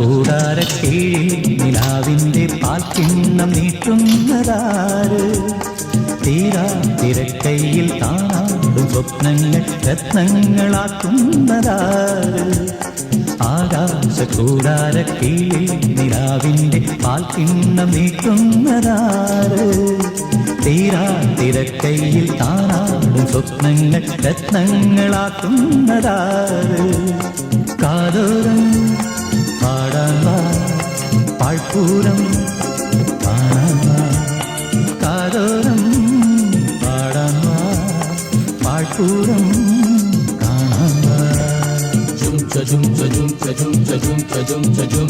കൂടാരക്കീഴിൽ നിലാവിന്റെ പാൽക്കിണ്ണം നീട്ടുന്നതാര്? തീരാ തിരക്കൈയിൽ താണാടും സ്വപ്നങ്ങൾ രത്നങ്ങളാക്കുന്നതാര്? ആകാശ കൂടാരക്കീഴിൽ നിലാവിന്റെ പാൽക്കിണ്ണം നീട്ടുന്നതാര്? തീരാ തിരക്കൈയിൽ കാണാടും സ്വപ്നങ്ങൾ രത്നങ്ങളാക്കുന്നതാര്? കാതോരം பாடாவா பாழ்பூரம் காணாவா காதோரம் பாடாவா பாழ்பூரம் காணாவா ஜும் ஜும் ஜும் ஜும் ஜும் ஜும் ஜும்.